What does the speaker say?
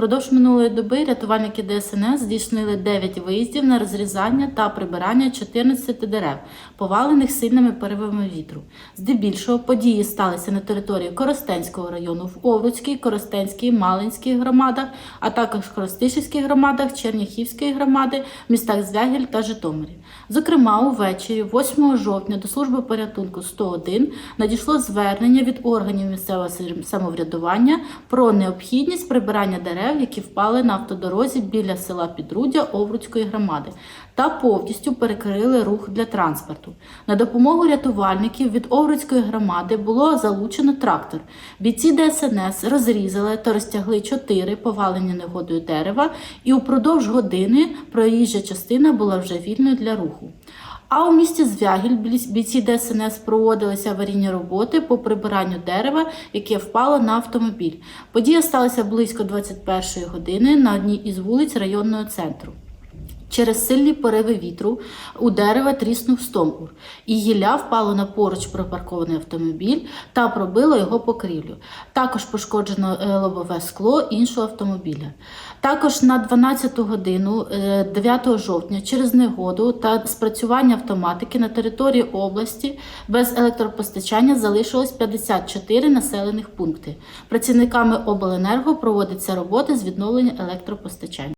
Впродовж минулої доби рятувальники ДСНС здійснили 9 виїздів на розрізання та прибирання 14 дерев, повалених сильними поривами вітру. Здебільшого події сталися на території Коростенського району в Овруцькій, Коростенській, Малинській громадах, а також Коростишівській громадах, Черняхівської громади, в містах Звягіль та Житомирі. Зокрема, увечері, 8 жовтня, до служби порятунку 101 надійшло звернення від органів місцевого самоврядування про необхідність прибирання дерев, які впали на автодорозі біля села Підруддя Овруцької громади, та повністю перекрили рух для транспорту. На допомогу рятувальників від Овруцької громади було залучено трактор. Бійці ДСНС розрізали та розтягли чотири повалені негодою дерева, і упродовж години проїжджа частина була вже вільною для руху. А у місті Звягіль бійці ДСНС проводилися аварійні роботи по прибиранню дерева, яке впало на автомобіль. Подія сталася близько 21 години на одній із вулиць районного центру. Через сильні пориви вітру у дерева тріснув стовбур, і гілля впало на поруч припаркований автомобіль та пробило його покрівлю. Також пошкоджено е, лобове скло іншого автомобіля. Також на 12 годину е, 9 жовтня через негоду та спрацювання автоматики на території області без електропостачання залишилось 54 населених пункти. Працівниками обленерго проводяться роботи з відновлення електропостачання.